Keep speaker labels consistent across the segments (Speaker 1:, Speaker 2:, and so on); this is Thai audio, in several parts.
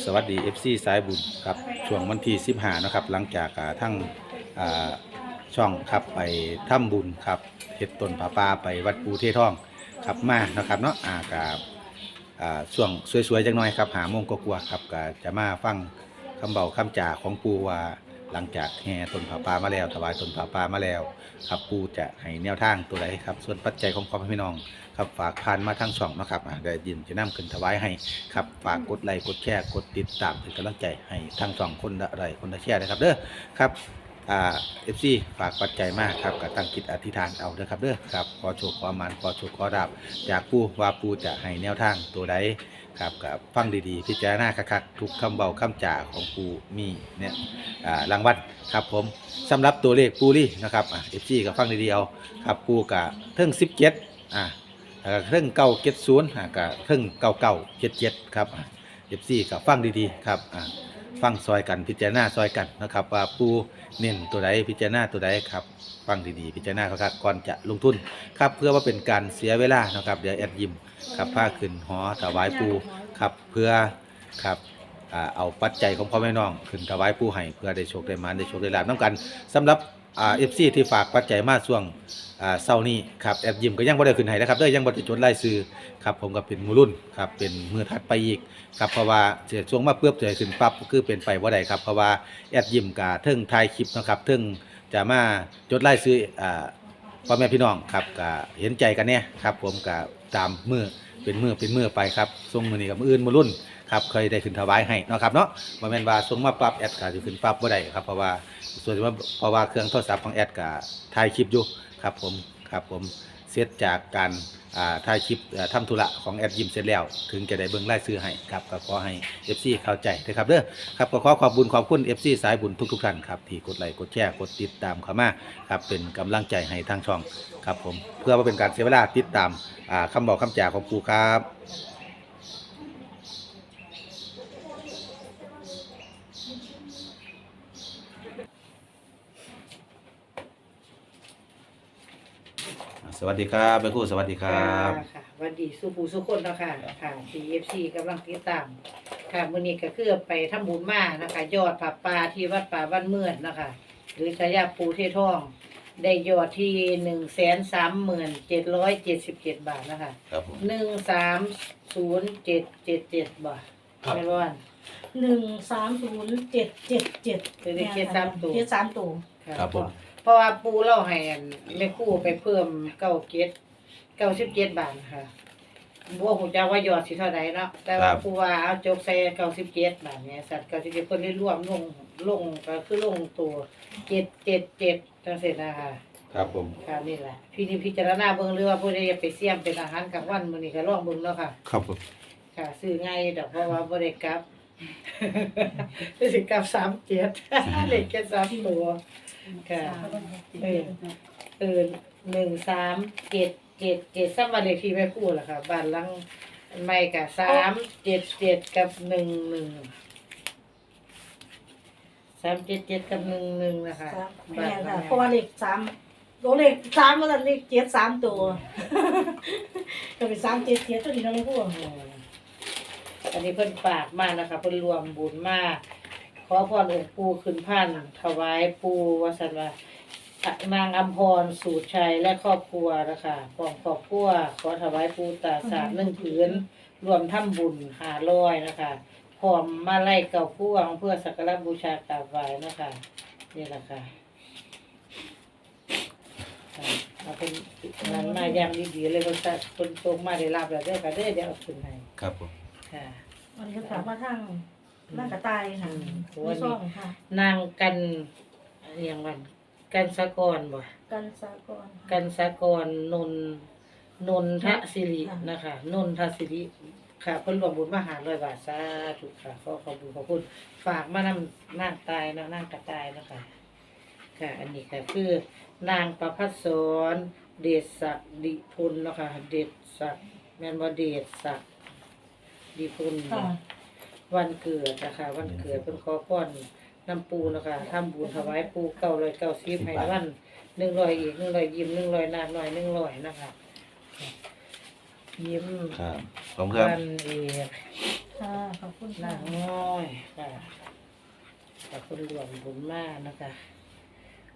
Speaker 1: สวัสดี FC สายบุญครับช่วงวันที่15นะครับ หลังจากอ่าทั้งอ่าช่องครับไปถ้ำบุญครับเห็ดต้นผาป่าไปวัดปูเทท่องครับมานะครับเนาะอ่ากับอ่าช่วงสวยๆจังหน่อยครับหาโมงกว่าๆครับก็จะมาฟังคำเบาคำจ่าของปูว่า หลังจากแห่ต้นผาป่ามาแล้วถวายต้นผาป่ามาแล้ว ครับปูจะให้แนวทางตัวใดครับ ส่วนปัจจัยของพ่อพี่น้อง ครับฝากผ่านมาทั้งช่องนะครับได้ยินจะนำขึ้นถวายให้ครับฝากกดไลค์กดแชร์กดติดตามเป็นกำลังใจให้ทั้งช่องคนละไลค์คนละแชร์นะครับเด้อครับอ่าเอฟซีฝากปัจจัยมากครับกับตั้งจิตอธิษฐานเอาเด้อครับเด้อครับขอโชคขอมานขอโชคขอดาบจากผู้ว่าปูจะให้แนวทางตัวใด ครับกับฟังดีๆพิจารณาคักๆทุกคำเบาคำจ่าของปูมีเนี่ยอ่ารางวัลครับผมสำหรับตัวเลขปูรี่นะครับอะเอฟซีกับฟังดีๆเอาครับปูกับเทิงสิบเจ็ดอ่าเครื่องเก้าเจ็ดศูนย์ก็เครื่องเก้าเก้าเจ็ดเจ็ดครับเอฟซีกับฟังดีๆครับอะ ฟังซอยกันพิจารณาซอยกันนะครับ ว่าปูเน้นตัวใดพิจารณาตัวใดครับฟังดีๆพิจารณาครับก่อนจะลงทุนครับเพื่อว่าเป็นการเสียเวลานะครับเดี๋ยวแอดยิมครับผ้าขึ้นหอถวายปูครับเพื่อครับเอาปัจจัยของพ่อแม่น้อง ขึ้นถวายปูให้เพื่อได้โชคได้มาได้โชคได้ลาบน้ำกันสำหรับ อ่าเอฟซีที่ฝากปัจจัยมาช่วงอ่าเศร้านี้ครับแอดยิมก็ยังบ่ได้ขึ้นให้นะครับเด้อยังบ่ได้จดรายชื่อครับผมก็เป็นมือรุ่นครับเป็นมือถัดไปอีกครับเพราะว่าเสียช่วงมาเปื้อบจะให้ขึ้นปั๊บก็คือเป็นไปบ่ได้ครับเพราะว่าแอดยิมกะเทิงถ่ายคลิปนะครับเทิงจะมาจดรายชื่ออ่าพ่อแม่พี่น้องครับก็เห็นใจกันเนี่ยครับผมก็ตามมือ เป็นมือเป็นมือไปครับทรงมือนี่กับมืออื่นมือรุ่นครับเคยได้ขึ้นถวายให้นะครับเนาะบ่แม่นว่าทรงมาปับแอดกาจะขึ้นปั๊บบ่ได้ครับเพราะว่าส่วนที่ว่าเพราะว่าเครื่องโทรศัพท์ของแอดกาถ่ายคลิปอยู่ครับผมครับผม เสร็จจากการถ่ายคลิปทำทำธุระของแอดยิมเสร็จแล้ว ถึงจะได้เบิ่งรายชื่อให้ครับก็ขอให้เอฟซีเข้าใจนะครับเด้อครับก็ขอขอบบุญขอบคุณ FC สายบุญทุกๆท่านครับที่กดไลค์กดแชร์กดติดตามเข้ามาครับเป็นกำลังใจให้ทางช่องครับผมเพื่อว่าเป็นการเสียเวลาติดตามคำคำบอกคำจ่าของครูครับ สวัสดีครับแม่ครูสวัสดีครับ
Speaker 2: ค่ะสวันดีสุภูสุคนเนาะค่ะค่ะ TFC กำลังติดตามค่ะมื้อนี้ก็คือไปทำบุญมานะคะ ยอดผาป่าที่วัดป่าบ้านเมือดนะคะ หรือชายาปูเททอง ได้ยอดที่หนึ่งแสนสามหมื่นเจ็ดร้อยเจ็ดสิบเจ็ดบาทนะคะ
Speaker 1: ครับผม
Speaker 2: หนึ่งสามศูนย์เจ็ดเจ็ดเจ็ดบาทไม่ร้อน
Speaker 3: หนึ่งสามศูนย์เจ็ดเจ็ดเจ็ด
Speaker 2: คือได้เจ็ดสามตัว
Speaker 3: เจ็ดสามตัว
Speaker 2: ค่ะ
Speaker 1: ครับผม
Speaker 2: เพราะว่าปูเล่าให้อันแม่ครู่ไปเพิ่มเก้าเจ็ดเก้าสิบเจ็ดบาทค่ะบัวหูจักว่ายอดสิเท่าไหร่เนาะแต่ว่าปูว่าเอาจกใส่เก้าสิบเจ็ดบาทเนี่ยสัตว์เก้าสิบเจ็ดคนได้รวมลงลงก็คือลงตัวเจ็ดเจ็ดเจ็ดจังเสร็จนะคะ
Speaker 1: ครับผม
Speaker 2: ค่ะนี่แหละพี่นี่พิจารณาเบิ่งเรือว่าผู้ใดจะไปเสี่ยมเป็นอาหารกลางวันมื้อนี้ก็ลองเบิ่งเนาะค่ะ
Speaker 1: ครับผม
Speaker 2: ค่ะซื้อง่ายดอกเพราะว่าบ่ได้กลับสิกลับสามเจ็ด เลขแค่สามตัว ค่ะ เออ เออหนึ่งสามเจ็ดเจ็ดเจ็ดซ้ำวันเลขที่แม่พูดล่ะค่ะบ้านหลังไม่กับสามเจ็ดเจ็ดกับหนึ่งหนึ่งสามเจ็ดเจ็ดกับหนึ่งหนึ่งนะคะ
Speaker 3: แม่
Speaker 2: บ้านหลั
Speaker 3: ค่ะ
Speaker 2: ง
Speaker 3: เพราะว่าเลขสามโอ้เลขสามมันเลขเจ็ดสามตัวก็เป็นสามเจ็ดเจ็ดตัวนี้เราไม่พูด
Speaker 2: อืมอันนี้เพิ่นฝากมานะคะเพิ่นรวมบุญมาก ขอพรองค์ปู่ขึ้นพันถวายปู่วสันว่านางอัมพรสูตรชัยและครอบครัวนะคะพร้อมครอบครัวขอถวายปู่ตาสามหนึ่งผืนรวมทำบุญหาร้อยนะคะพร้อมมาไล่เก่าพ่วงเพื่อสักการะบูชากราบไหว้นะคะนี่แหละค่ะค่ะเอาเป็นนั้นมาอย่างดีๆเลยคนสัตว์คนตรงมาได้รับแล้วได้อค่ะเด้อเดี๋ยวเอาขึ้นให้
Speaker 1: ครับผม
Speaker 2: ค่ะ
Speaker 3: วันนี้ก็ถามว่าทาง ร่างกระต่ายค่ะ
Speaker 2: อืม
Speaker 3: ไม่ซ่องค่ะ
Speaker 2: นางกันอหย่างวัน กันสะกรบ่
Speaker 3: กันสากร
Speaker 2: กันสะกรนนนนทศิริ
Speaker 3: ค่ะ
Speaker 2: นะคะนนทศิริค่ะเพิ่นรวมบุญมาหาร้อยบาทสาธุค่ะขอขอบคุณขอบคุณฝากมานำนางตายเนาะนางกระตายเนาะคะค่ะ อันนี้ค่ะคือนางประพัสสรเดชศักดิ์ดิพลเนาะค่ะเดชศักดิ์แม่นบ่เดชศักดิ์ดิพล
Speaker 3: ค่ะ
Speaker 2: วันเกิดนะคะ วันเกิดเป็นขอพรน้ำปูนะคะทำบุญถวายปูเก้าร้อยเก้าสิบให้วันหนึ่งร้อยอีกหนึ่งร้อยยิ้มหนึ่งร้อยนาดหน่อยหนึ่งร้อยนะคะ ยิ้ม
Speaker 1: ครับผมครับ
Speaker 2: วันเอก
Speaker 3: ค่ะ ขอบคุณ
Speaker 2: นา
Speaker 3: ค่ะ
Speaker 2: งน้อยค่ะขอบคุณหลวงบุญมากนะคะ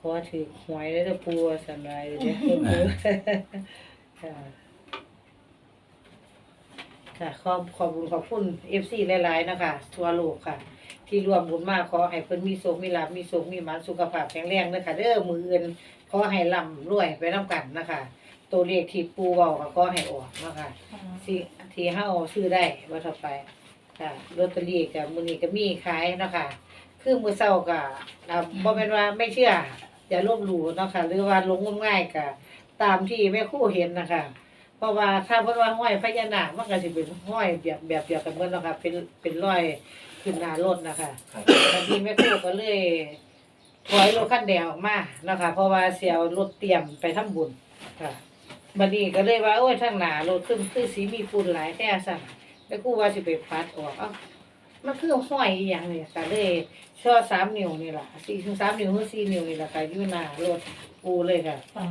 Speaker 2: ขอถือหวยได้ตะปูสันไรเด้อปูค่ะ ค่ะขอบขอบคุณขอบคุณเอฟซีหลายๆนะคะทั่วโลกค่ะ ที่รวมบุญมากขอให้เพิ่นมีโชคมีลาภมีโชคมีหมานสุขภาพแข็งแรงเด้อค่ะเด้อมืออื่นขอให้ร่ำรวยไปนํกันนะคะ ตัวเลขที่ปูเว้าก็ขอให้ออกนะคะสิที่เฮาซื้อได้ว่าต่อไปค่ะลอตเตอรี่กับมือนี้ก็มีขายนะคะคือมือเช้าก็อ่าบ่แม่นว่าไม่เชื่ออย่าลบหลู่เนาะค่ะหรือว่าหลงงมง่ายก็ตามที่แม่ครูเห็นนะคะ เพราะว่าถ้าเพิ่นว่าห้อยพญานาคมันก็สิเป็นห้อยแบบแบบเดียวกันเบิดเนาะค่ะเป็นเป็นรอยขึ้นหน้ารถนะคะ
Speaker 4: ครับ
Speaker 2: บางทีแม่ครูก็เลยถอยรถคันแดงออกมาเนาะค่ะเพราะว่าสิเอารถเตรียมไปทำบุญค่ะบัดนี้ก็เลยว่าโอ้ยทางหน้ารถขึ้นคือสีมีฝุ่นหลายแท้สั่นแล้วกูว่าสิไปปัดออกเอ้ามันคือห้อยอีหยังเนี่ยก็เลยช่อสามนิ้วนี่ล่ะสี่ถึงสามนิ้วหรือสี่นิ้วนี่ล่ะค่ะอยู่หน้ารถปูเลยค่ะ
Speaker 3: ค่ะ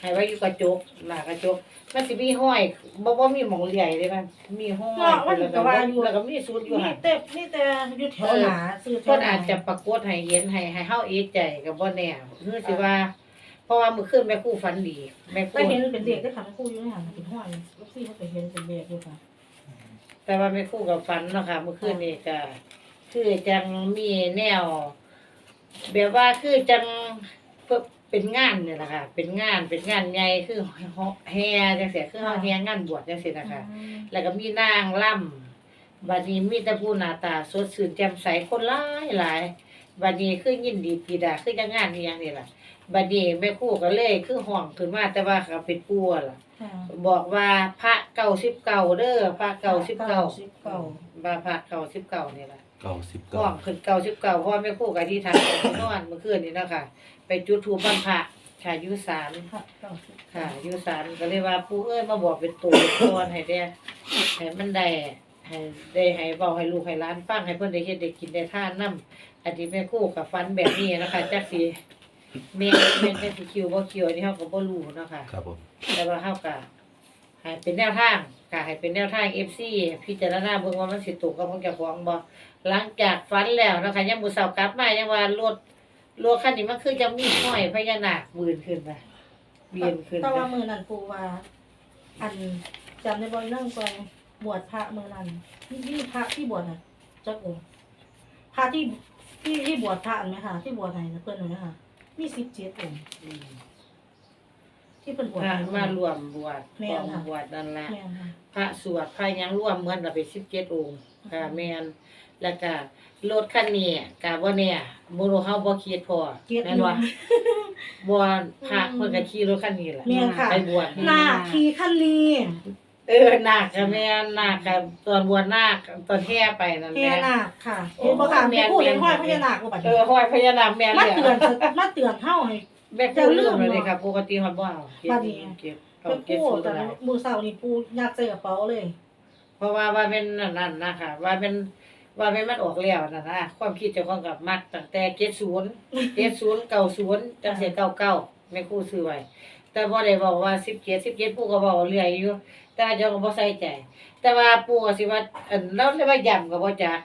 Speaker 2: ให้ไว้อยู่กระจกหน้ากระจกมันสิมีห้อยบ่บ่มีหมองใหญ่เลยมันมีห้อยแล้วก็แล้วก็มีสุดอยู่
Speaker 3: นี่
Speaker 2: หั่น
Speaker 3: แต่นี่แต่อยู่แถวหนาซื้อแถว
Speaker 2: เพิ่น
Speaker 3: หนา
Speaker 2: อาจจะปรากฏให้เห็นให้ให้เฮาเอะใจก็บ่แน่คือสิว่า เพราะว่ามื้อคืนแม่ครูฝันดี แม่ครู
Speaker 3: แต่เห็นเป็นเด็กได้ค่ะแม่ครู่อยู่ในหันเป็นห้อยลูกซี่เขาไปเห็นเป็นเด็กอยู่ค่ะ
Speaker 2: แต่ว่าไม่คู่กับฟันเนาะค่ะเมื่อคืนนี้ก็คือจังมีแนว แบบว่าคือจังเพื่อ เป็นงานเนี่ยแหละค่ะ เป็นงาน เป็นงานใหญ่คือแห่จังเสียคือเฮาแห่งานบวชจังซี่นะคะ แล้วก็มีนางล่ำบัดนี้มีแต่ผู้หน้าตาสดชื่นแจ่มใสคนหลายหลายบัดนี้คือยินดีปีดาคือจังงานอีหยังนี่ล่ะบัดนี้แม่ครู่ก็เลยคือห้องขึ้นมาแต่ว่าก็เป็นปู่อะล่ะ
Speaker 3: ค่ะ
Speaker 2: บอกว่าพระเก่าสิบเก่าเด้อพระเก่าสิบเก่า
Speaker 3: สิบเก้า
Speaker 2: ว่าพระเก่าสิบเก่านี่แหละ
Speaker 1: เก้าสิบ
Speaker 2: ห้
Speaker 1: เก้า
Speaker 2: องขึ้นเก่าสิบเก่าเพราะว่าแม่ครู่กับที่ทานนอนเมื่อคืนนี้เนาะค่ะ ไปจุดธูปบ้านพระค่ะอยุสาร
Speaker 3: ค่ะเก้าสิบ
Speaker 2: ค่ะอยุสารก็เลยว่าปู่เอ้ยมาบอกเป็นตัวเป็นตอนให้ได้ให้มันได้ให้ได้ให้เว้าให้ลูกให้หล้านฟังให้เพิ่นได้เฮ็ดได้กินได้ทานนํอันนี้แม่ครู่กับฟันแบบนี้นะคะจักสิแม่แม่นจักสิคิวบ่คิวอันนี้เฮาก็บ่รู้เนาะค่ะ
Speaker 1: ครับผม
Speaker 2: แต่ว่าเฮาก็ให้เป็นแนวทาง ก็ให้เป็นแนวทาง FC พิจารณาเบิ่งว่ามันสิตรงกับของเจ้าของบ่หลังจากฝันแล้วนะคะยังมื้อเช้ากลับมายังว่ารถรถคันนี้มันคือจะมีห้อยพญานาคบืนขึ้นไปเบียนขึ้น
Speaker 3: แต่ว่ามือนั่นปูว่าอันจำในบอยนั่งกองบวชพระมือนั่นที่ที่พระที่บวชน่ะจักองค์พระที่ที่ที่บวชพระอันไหมคะที่บวชไหนนะเพื่อนหน่อยนะคะมีสิบเจ็ดองค์ ที่เป็นบวช
Speaker 2: พระ
Speaker 3: ให้
Speaker 2: มารวมบวช
Speaker 3: แม่
Speaker 2: กอง
Speaker 3: นค่ะ
Speaker 2: บวชนั่นละ
Speaker 3: แม่นค่ะ
Speaker 2: พระสวดพระยังร่วมเหมือนกับเป็น17องค์ค่ะแม่นแล้วก็รถคันนี้ก็บ่แน่บ่รู้เฮาบ่คิดพอ
Speaker 3: เจ็ด
Speaker 2: แม่นว่าบ่พระเพิ่นก็ขี่รถคันนี้แหละ
Speaker 3: แม่นค่ะ
Speaker 2: ไปบวช
Speaker 3: หน้าทีขั้นนี้
Speaker 2: เออนาคกับแม่นาคกับตอนบวชนาคตอนแห่ไปนั่น
Speaker 3: พ
Speaker 2: แห
Speaker 3: ญา
Speaker 2: ละ
Speaker 3: นาคค่ะเห็นบ่ค่ะ
Speaker 2: แม่
Speaker 3: แม่
Speaker 2: น
Speaker 3: พูดเห็น
Speaker 2: แม่น
Speaker 3: ห้อยพญานาคก็บัด
Speaker 2: เอ
Speaker 3: นี้
Speaker 2: อห้อยพญานาคแม่น
Speaker 3: มา
Speaker 2: เลย
Speaker 3: เตือนมาเตือนเฮาให้
Speaker 2: แม่พูดเรื่องเลยครับปกติฮอดบ่เอาเก็บ
Speaker 3: บัดนี้
Speaker 2: เก็บ
Speaker 3: ไป
Speaker 2: เอาเก็บ
Speaker 3: พูด
Speaker 2: สูตร
Speaker 3: แต่
Speaker 2: ได้
Speaker 3: มือเสาร์นี่ปูยัดใส่กระเป๋าเลย
Speaker 2: เพราะว่าว่าเป็นนั่นนั่นนะคะว่าเป็นว่าเป็นมันออกแล้วนั่นนะความคิดเจ้าของกับมักตั้งแต่70 70 90จังซี่99แม่ครูซื้อไว้แต่บ่ได้บอกว่า17 17ปู่ก็เว้าเรื่อยอยู่แต่เจ้าก็บ่ใส่ใจ แต่ว่าปู่ก็สิว่าอันเราเลยว่าย้ำก็บ่จัก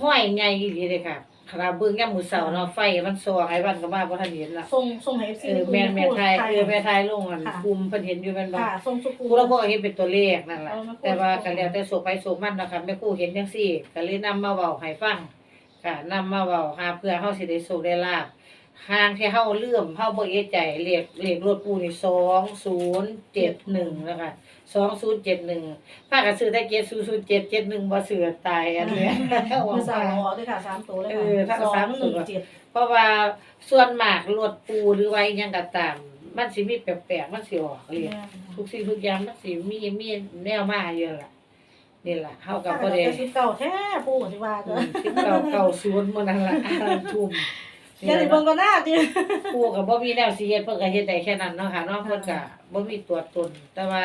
Speaker 2: ห้อยใหญ่อีหลีเลยค่ะ ขณะเบิ่งยามมื้อเช้าเนาะไฟมันสว่างไอ้วันก็มาบ่ทันเห็นล่ะ
Speaker 3: ส่งส่งให้ FC
Speaker 2: เออแม่นแม่ไทยเออแม่ไทยลงอัน
Speaker 3: ค่ะ
Speaker 2: คุมเพิ่นเห็นอยู่แม่นบ่
Speaker 3: ค่ะส่งสุกู
Speaker 2: กูเราก็เห็นเป็นตัวเลขนั่นแหละ
Speaker 3: เอามาพูด
Speaker 2: แต่ว่าก็แล้วแต่โศกไปโศกมันนะคะแม่ครูเห็นจังซี่ก็เลยนำมาเว้าให้ฟังค่ะนำมาเว้าหาเพื่อเฮาสิได้โศกได้ลาบห่างที่เฮาลืมเฮาบ่เอะใจเลขเลขรถปูนี่2071นะคะ 2071พากันซื้อได้7007 71บ่ซื้อตายอันเนี้ย
Speaker 3: มือเสาร์ออกด้วยค่ะสามตัวเลย
Speaker 2: เออถ้า
Speaker 3: ค่ะสอ
Speaker 2: สางม
Speaker 3: ห
Speaker 2: ตั
Speaker 3: นึ่
Speaker 2: ว
Speaker 3: งเจ็ด
Speaker 2: เพราะว่าส่วนมากรถปูหรือว่าอิหยังก็ตาม มันสิมีแปลกๆมันสิออกเลขทุกสิ่งทุกอย่างมันสิมีมีแนวมาเยอะล่ะนี่ล่ะเฮากับบ่
Speaker 3: ก็
Speaker 2: ได้
Speaker 3: ได้สิบเก่าแท้ปูก็สิว่าเด้อ
Speaker 2: สิเก่าเก่าศูนย์มื้อนั้นล่ะทุ่ม
Speaker 3: อย่าได้เบิ่งก็น่าติ
Speaker 2: ผู้ก็บ่มีแนวสิเฮ็ดเพิ่นก็เฮ็ดได้แค่นั้นเนาะค่ะเนาะเพิ่นก็บ่มีตัวตนแต่ว่า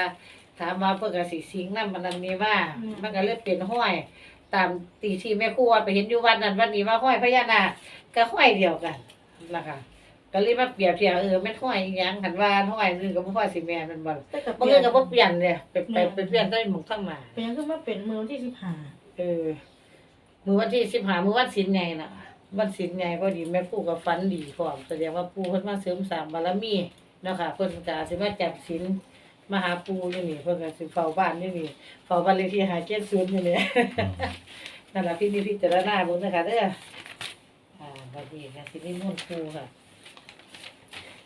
Speaker 2: ถามว่าเพิ่นก็สิสิงนำมันนั้นมีว่ามันก็เลยเป็นห้อย ตามตีที่แม่ครูว่าไปเห็นอยู่วันนั้นวันนี้ว่าห้อยพญานาคก็ห้อยเดียวกันล่ะค่ะก็เลยมาเปรียบเทียบเออแม่นห้อยอีหยังคันว่าห้อยนึงก็บ่ห้อยสิแม่นแมันบ่
Speaker 3: แต่กับ
Speaker 2: บางเรื่องก็บ่เปลี่ยนเลยไปไปไปเปลี่ยนได้หมองข้างมา
Speaker 3: เป็นยังคือมาเป็นมือวันที่สิบห้า
Speaker 2: เอเออ มือวันที่สิบหามือวันศีลไงน่ะ วันศีลไงพอดีแม่ปู่กับฟันดีพร้อมแสดงว่าปู่เพิ่นมาเสริมสร้างบารมีเนาะค่ะเพิ่นก็สิมาจับศีล มาหาปู่อยู่นี่เพิ่นก็สิเฝ้าบ้านอยู่นี่เฝ้าบ้านเลขที่570อยู่นี่ นั่นล่ะพี่นี่พิจารณาเบิ่งนะคะเด้ออ่าวันนี้ก็สินิมนต์ปู่ค่ะ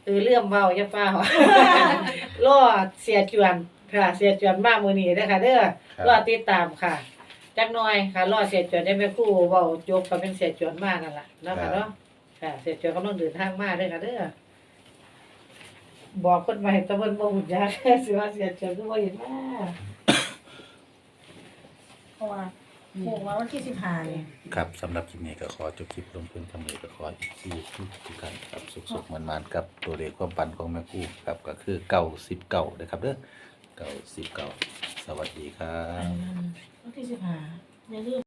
Speaker 2: เออเรื่องเว้าอย่าเฝ้ารอเสียจวนค่ะ เสียจวนมามื้อนี้เด้อค่ะเด้อ
Speaker 1: ครับ
Speaker 2: รอติดตามค่ะจักหน่อยค่ะ รอเสียจวนได้แม่ครูเว้าจบก็เป็นเสียจวนมานั่นล่ะเนาะค่ะเนาะค่ะ เสียจวนกำลังเดินทางมาเด้อค่ะเด้อ บอกคนมาเห็นแตะเพิ่นบ่หุ่นยากสิว่าเสียจวนคือบ่เห็นมา
Speaker 3: เพราะว่าโหว่าวันที่สิบห้าเนี่ย
Speaker 1: ครับสำหรับคลิปนี้ก็ขอจบคลิปลงเพียงเท่านี้ก็ขออีกที่ทุกท่านครับสุขๆมันๆกับตัวเลขความปันของแม่ครู่ครับก็คือเก้าสิบเก้านะครับเด้อเก้าสิบเก้าสวัสดีครับ
Speaker 3: วันที่สิบห้าอย่าลืม